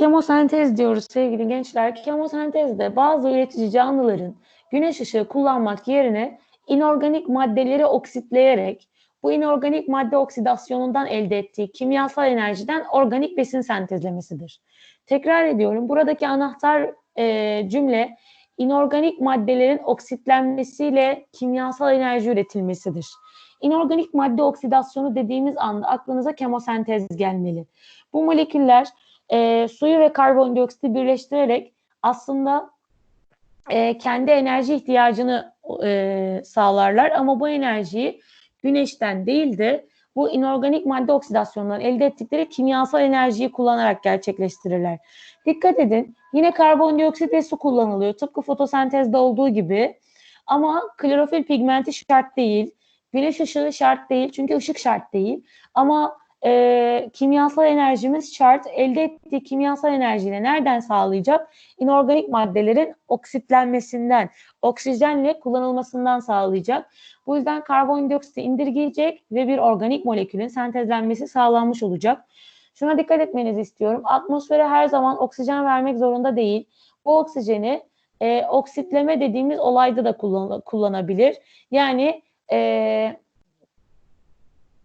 Kemosentez diyoruz sevgili gençler. Kemosentezde bazı üretici canlıların güneş ışığı kullanmak yerine inorganik maddeleri oksitleyerek bu inorganik madde oksidasyonundan elde ettiği kimyasal enerjiden organik besin sentezlemesidir. Tekrar ediyorum buradaki anahtar e, cümle inorganik maddelerin oksitlenmesiyle kimyasal enerji üretilmesidir. İnorganik madde oksidasyonu dediğimiz anda aklınıza kemosentez gelmeli. Bu moleküller e, suyu ve karbondioksiti birleştirerek aslında e, kendi enerji ihtiyacını e, sağlarlar. Ama bu enerjiyi güneşten değil de bu inorganik madde oksidasyonundan elde ettikleri kimyasal enerjiyi kullanarak gerçekleştirirler. Dikkat edin yine karbondioksit ve su kullanılıyor. Tıpkı fotosentezde olduğu gibi. Ama klorofil pigmenti şart değil, güneş ışığı şart değil. Çünkü ışık şart değil. Ama e, kimyasal enerjimiz şart. Elde ettiği kimyasal enerjiyle nereden sağlayacak? İnorganik maddelerin oksitlenmesinden, oksijenle kullanılmasından sağlayacak. Bu yüzden karbondioksiti indirgeyecek ve bir organik molekülün sentezlenmesi sağlanmış olacak. Şuna dikkat etmenizi istiyorum. Atmosfere her zaman oksijen vermek zorunda değil. Bu oksijeni e, oksitleme dediğimiz olayda da kullan kullanabilir. Yani e,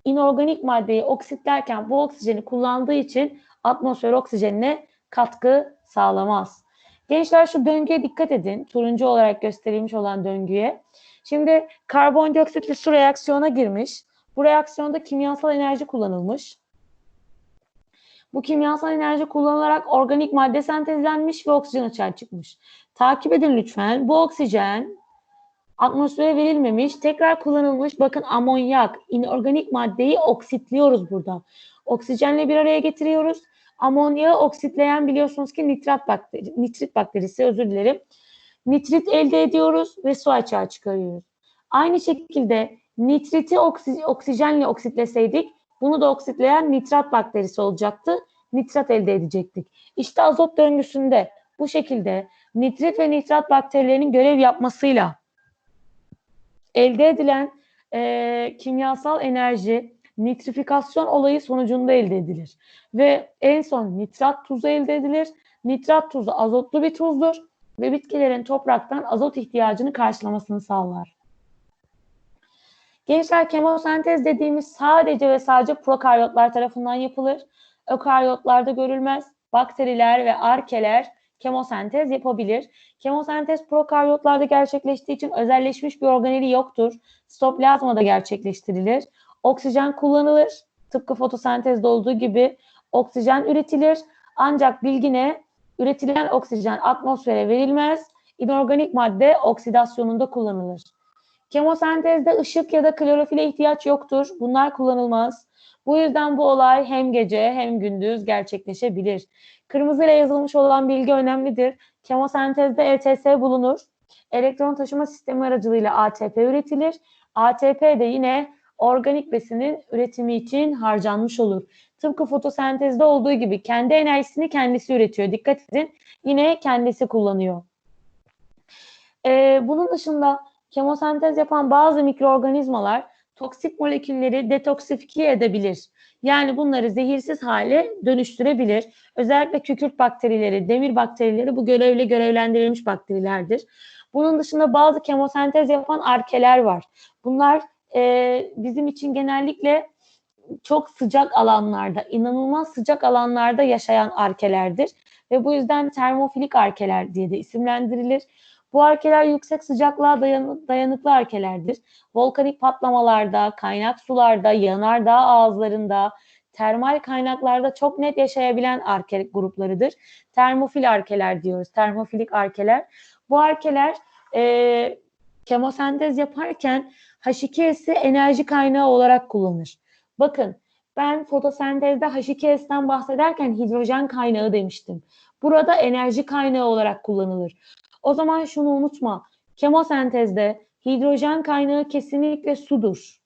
inorganik maddeyi oksitlerken bu oksijeni kullandığı için atmosfer oksijenine katkı sağlamaz. Gençler şu döngüye dikkat edin. Turuncu olarak gösterilmiş olan döngüye. Şimdi karbondioksitle su reaksiyona girmiş. Bu reaksiyonda kimyasal enerji kullanılmış. Bu kimyasal enerji kullanılarak organik madde sentezlenmiş ve oksijen açığa çıkmış. Takip edin lütfen. Bu oksijen atmosfere verilmemiş, tekrar kullanılmış. Bakın amonyak, inorganik maddeyi oksitliyoruz burada. Oksijenle bir araya getiriyoruz. Amonyağı oksitleyen biliyorsunuz ki nitrat bakteri, nitrit bakterisi özür dilerim. Nitrit elde ediyoruz ve su açığa çıkarıyoruz. Aynı şekilde nitriti oksi, oksijenle oksitleseydik bunu da oksitleyen nitrat bakterisi olacaktı. Nitrat elde edecektik. İşte azot döngüsünde bu şekilde nitrit ve nitrat bakterilerinin görev yapmasıyla elde edilen e, kimyasal enerji nitrifikasyon olayı sonucunda elde edilir. Ve en son nitrat tuzu elde edilir. Nitrat tuzu azotlu bir tuzdur ve bitkilerin topraktan azot ihtiyacını karşılamasını sağlar. Gençler kemosentez dediğimiz sadece ve sadece prokaryotlar tarafından yapılır. Ökaryotlarda görülmez. Bakteriler ve arkeler kemosentez yapabilir. Kemosentez prokaryotlarda gerçekleştiği için özelleşmiş bir organeli yoktur. Stoplazmada gerçekleştirilir. Oksijen kullanılır. Tıpkı fotosentezde olduğu gibi oksijen üretilir. Ancak bilgine üretilen oksijen atmosfere verilmez. İnorganik madde oksidasyonunda kullanılır. Kemosentezde ışık ya da klorofile ihtiyaç yoktur. Bunlar kullanılmaz. Bu yüzden bu olay hem gece hem gündüz gerçekleşebilir. Kırmızı ile yazılmış olan bilgi önemlidir. Kemosentezde ETS bulunur. Elektron taşıma sistemi aracılığıyla ATP üretilir. ATP de yine organik besinin üretimi için harcanmış olur. Tıpkı fotosentezde olduğu gibi kendi enerjisini kendisi üretiyor. Dikkat edin yine kendisi kullanıyor. Ee, bunun dışında kemosentez yapan bazı mikroorganizmalar toksik molekülleri detoksifiye edebilir. Yani bunları zehirsiz hale dönüştürebilir. Özellikle kükürt bakterileri, demir bakterileri bu görevle görevlendirilmiş bakterilerdir. Bunun dışında bazı kemosentez yapan arkeler var. Bunlar e, bizim için genellikle çok sıcak alanlarda, inanılmaz sıcak alanlarda yaşayan arkelerdir. Ve bu yüzden termofilik arkeler diye de isimlendirilir. Bu arkeler yüksek sıcaklığa dayan dayanıklı arkelerdir. Volkanik patlamalarda, kaynak sularda, yanardağ ağızlarında, termal kaynaklarda çok net yaşayabilen arke gruplarıdır. Termofil arkeler diyoruz, termofilik arkeler. Bu arkeler e, kemosentez yaparken H2S'i enerji kaynağı olarak kullanır. Bakın ben fotosentezde H2S'ten bahsederken hidrojen kaynağı demiştim. Burada enerji kaynağı olarak kullanılır. O zaman şunu unutma. Kemosentezde hidrojen kaynağı kesinlikle sudur.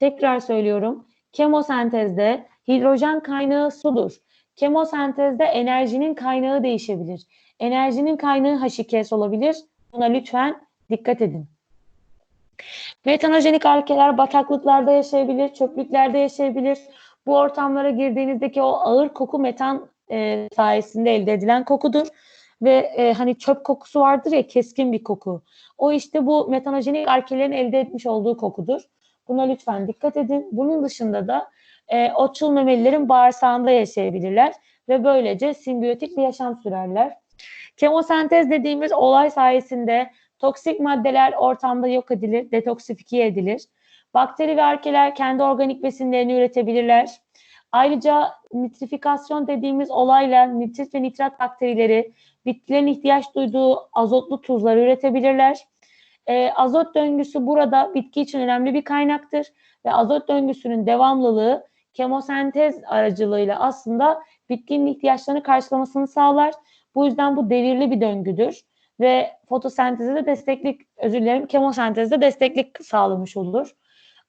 Tekrar söylüyorum. Kemosentezde hidrojen kaynağı sudur. Kemosentezde enerjinin kaynağı değişebilir. Enerjinin kaynağı H2S olabilir. Buna lütfen dikkat edin. Metanojenik alkeler bataklıklarda yaşayabilir, çöplüklerde yaşayabilir. Bu ortamlara girdiğinizdeki o ağır koku metan e, sayesinde elde edilen kokudur. Ve e, hani çöp kokusu vardır ya keskin bir koku. O işte bu metanojenik arkelerin elde etmiş olduğu kokudur. Buna lütfen dikkat edin. Bunun dışında da e, otçul memelilerin bağırsağında yaşayabilirler ve böylece simbiyotik bir yaşam sürerler. Kemosentez dediğimiz olay sayesinde toksik maddeler ortamda yok edilir, detoksifiye edilir. Bakteri ve arkeler kendi organik besinlerini üretebilirler. Ayrıca nitrifikasyon dediğimiz olayla nitrit ve nitrat bakterileri bitkilerin ihtiyaç duyduğu azotlu tuzları üretebilirler. E, azot döngüsü burada bitki için önemli bir kaynaktır ve azot döngüsünün devamlılığı kemosentez aracılığıyla aslında bitkinin ihtiyaçlarını karşılamasını sağlar. Bu yüzden bu devirli bir döngüdür ve fotosenteze de desteklik, özür dilerim, kemosentezde desteklik sağlamış olur.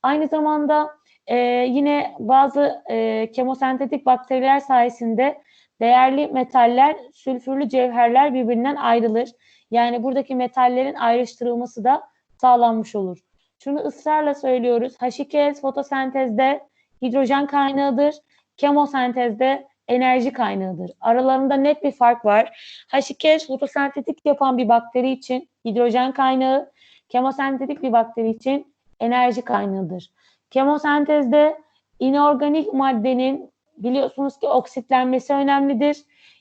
Aynı zamanda e, yine bazı e, kemosentetik bakteriler sayesinde değerli metaller, sülfürlü cevherler birbirinden ayrılır. Yani buradaki metallerin ayrıştırılması da sağlanmış olur. Şunu ısrarla söylüyoruz. H2S fotosentezde hidrojen kaynağıdır. Kemosentezde enerji kaynağıdır. Aralarında net bir fark var. H2S fotosentetik yapan bir bakteri için hidrojen kaynağı, kemosentetik bir bakteri için enerji kaynağıdır. Kemosentezde inorganik maddenin biliyorsunuz ki oksitlenmesi önemlidir.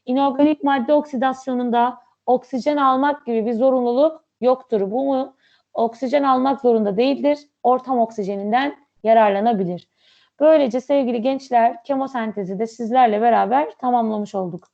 İnorganik madde oksidasyonunda oksijen almak gibi bir zorunluluk yoktur. Bu? Oksijen almak zorunda değildir. Ortam oksijeninden yararlanabilir. Böylece sevgili gençler kemosentezi de sizlerle beraber tamamlamış olduk.